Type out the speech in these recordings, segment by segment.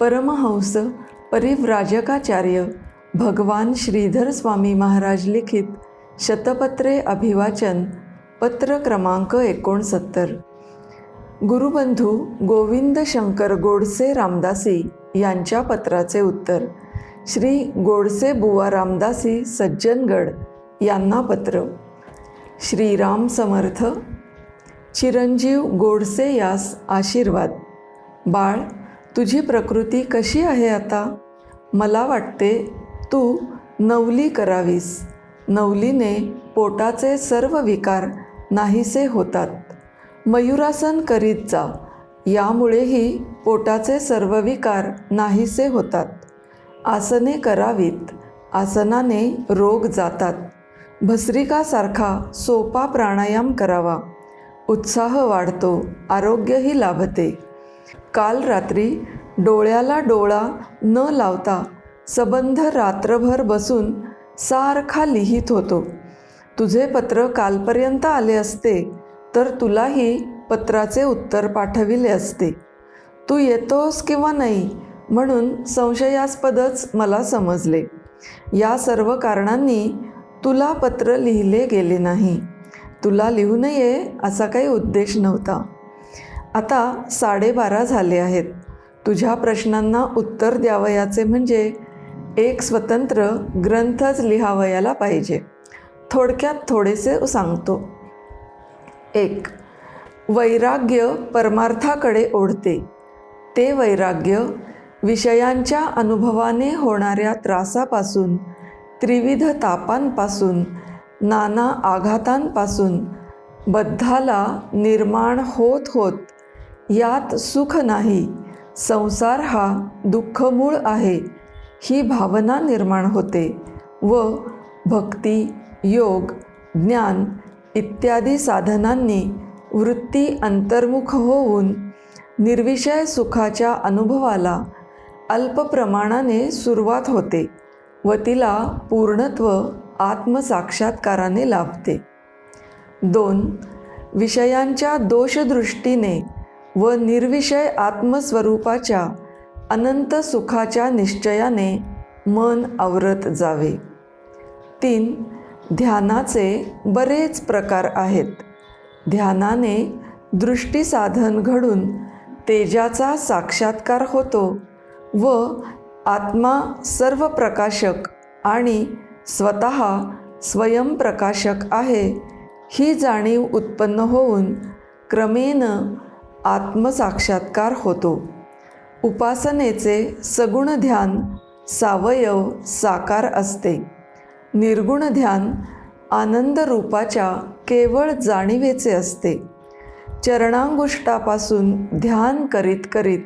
परमहंस परिव्राजकाचार्य भगवान श्रीधर स्वामी महाराज लिखित शतपत्रे अभिवाचन पत्र क्रमांक एकोणसत्तर. गुरुबंधू गोविंद शंकर गोडसे रामदासी यांच्या पत्राचे उत्तर. श्री गोडसे बुवा रामदासी सज्जनगड यांना पत्र. श्रीराम समर्थ. चिरंजीव गोडसे यास आशीर्वाद. बाळ तुझी प्रकृती कशी आहे आता? मला वाटते तू नवली करावीस. नवलीने पोटाचे सर्व विकार नाहीसे होतात. मयुरासन करीत जा. यामुळेही पोटाचे सर्व विकार नाहीसे होतात. आसने करावीत. आसनाने रोग जातात. भस्रिकासारखा सोपा प्राणायाम करावा. उत्साह वाढतो. आरोग्यही लाभते. काल रात्री डोळ्याला डोळा न लावता सबंध रात्रभर बसून सारखा लिहित होतो. तुझे पत्र कालपर्यंत आले असते तर तुलाही पत्राचे उत्तर पाठविले असते. तू येतोस किंवा नाही म्हणून संशयास्पदच मला समजले. या सर्व कारणांनी तुला पत्र लिहिले गेले नाही. तुला लिहू नये असा काही उद्देश नव्हता. आता साडेबारा झाले आहेत. तुझ्या प्रश्नांना उत्तर द्यावयाचे म्हणजे एक स्वतंत्र ग्रंथच लिहावयाला पाहिजे. थोडक्यात थोडेसे सांगतो. एक वैराग्य परमार्थाकडे ओढते. ते वैराग्य विषयांच्या अनुभवाने होणाऱ्या त्रासापासून त्रिविध तापांपासून नाना आघातांपासून बद्धाला निर्माण होत होत यात सुख नाही. संसार हा दुःखमूळ आहे. ही भावना निर्माण होते व भक्ती योग ज्ञान इत्यादी साधनांनी वृत्ती अंतर्मुख होऊन निर्विषय सुखाच्या अनुभवाला अल्प प्रमाणाने सुरुवात होते व तिला पूर्णत्व आत्मसाक्षात्काराने लाभते. दोन विषयांच्या दोषदृष्टीने व निर्विषय आत्मस्वरूपाच्या अनंत सुखाच्या निश्चयाने मन आवरत जावे. तीन ध्यानाचे बरेच प्रकार आहेत. ध्यानाने दृष्टीसाधन घडून तेजाचा साक्षात्कार होतो व आत्मा सर्व प्रकाशक आणि स्वत स्वयंप्रकाशक आहे ही जाणीव उत्पन्न होऊन क्रमेण आत्मसाक्षात्कार होतो. उपासनेचे सगुण ध्यान सावयव साकार असते. निर्गुण ध्यान आनंद रूपाच्या केवळ जाणीवेचे असते. चरणांगुष्टापासून ध्यान करीत करीत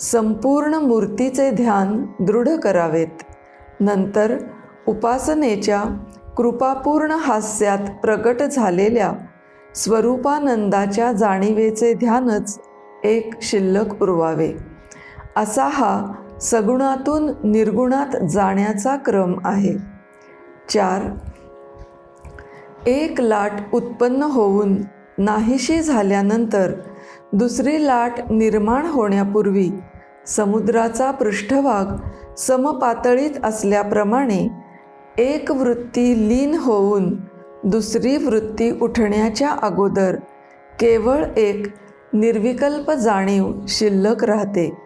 संपूर्ण मूर्तीचे ध्यान दृढ करावेत. नंतर उपासनेच्या कृपापूर्ण हास्यात प्रकट झालेल्या स्वरूपानंदाच्या जाणीवेचे ध्यानच एक शिल्लक उरवावे असा हा सगुणातून निर्गुणात जाण्याचा क्रम आहे. चार. एक लाट उत्पन्न होऊन नाहीशी झाल्यानंतर दुसरी लाट निर्माण होण्यापूर्वी समुद्राचा पृष्ठभाग समपातळीत असल्याप्रमाणे एक वृत्ती लीन होऊन दुसरी वृत्ती उठण्याच्या अगोदर केवळ एक निर्विकल्प जाणीव शिल्लक राहते.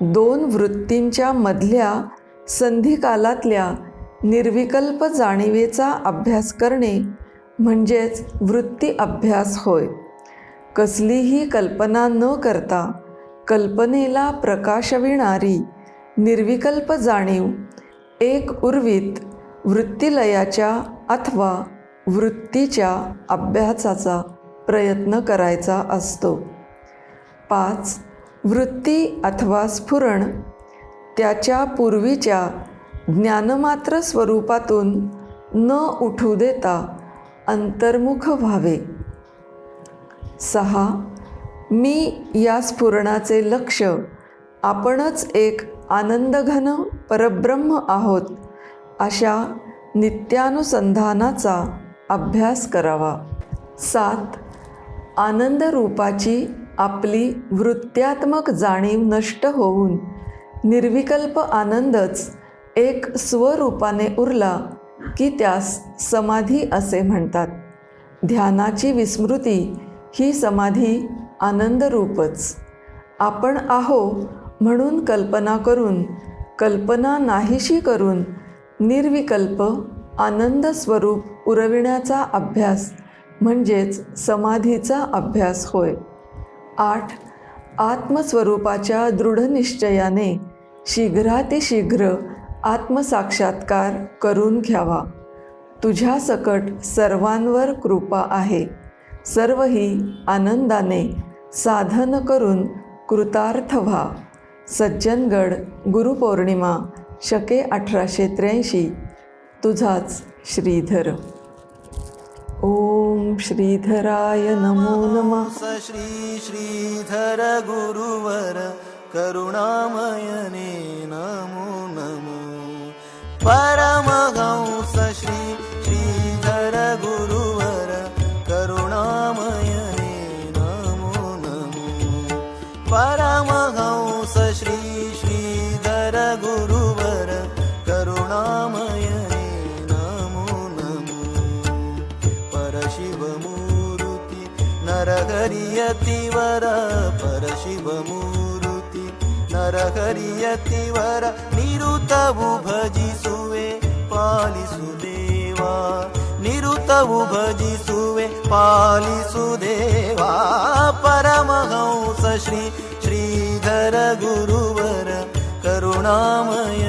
दोन वृत्तींच्या मधल्या संधिकालातल्या निर्विकल्प जाणीवेचा अभ्यास करणे म्हणजेच वृत्ती अभ्यास होय. कसलीही कल्पना न करता कल्पनेला प्रकाशविणारी निर्विकल्प जाणीव एक उर्वीत वृत्तिलयाच्या अथवा वृत्तीच्या अभ्यासाचा प्रयत्न करायचा असतो. पाच. वृत्ती अथवा स्फुरण त्याच्या पूर्वीच्या ज्ञानमात्र स्वरूपातून न उठू देता अंतर्मुख व्हावे. सहा. मी या स्फुरणाचे लक्ष आपणच एक आनंदघन परब्रह्म आहोत अशा नित्यानुसंधानाचा अभ्यास करावा. सात आनंदरूपाची आपली वृत्त्यात्मक जाणीव नष्ट होऊन निर्विकल्प आनंदच एक स्वरूपाने उरला की त्यास समाधी असे म्हणतात. ध्यानाची विस्मृती ही समाधी आनंदरूपच. आपण आहो म्हणून कल्पना करून कल्पना नाहीशी करून निर्विकल्प आनंद स्वरूप उरविण्याचा अभ्यास म्हणजेच समाधीचा अभ्यास होय. आठ. आत्मस्वरूपाच्या दृढनिश्चयाने शीघ्रातिशीघ्र आत्मसाक्षात्कार करून घ्यावा. तुझ्या सकट सर्वांवर कृपा आहे. सर्वही आनंदाने साधन करून कृतार्थ व्हा. सज्जनगड गुरुपौर्णिमा शके अठराशे त्र्याऐंशी. तुझाच श्रीधर. ओम श्रीधराय नमो नमः. स श्री श्रीधर गुरुवर करुणामयने नमो नमो. परमहंस श्री श्रीधर गुरु परशिवमूर्ति नर हरियति वर निरुतबुभजिसुवे पालिसुदेवा निरुतबुभजिसुवे पालिसुदेवा। परमहंस श्री श्रीधर गुरुवर करुणामय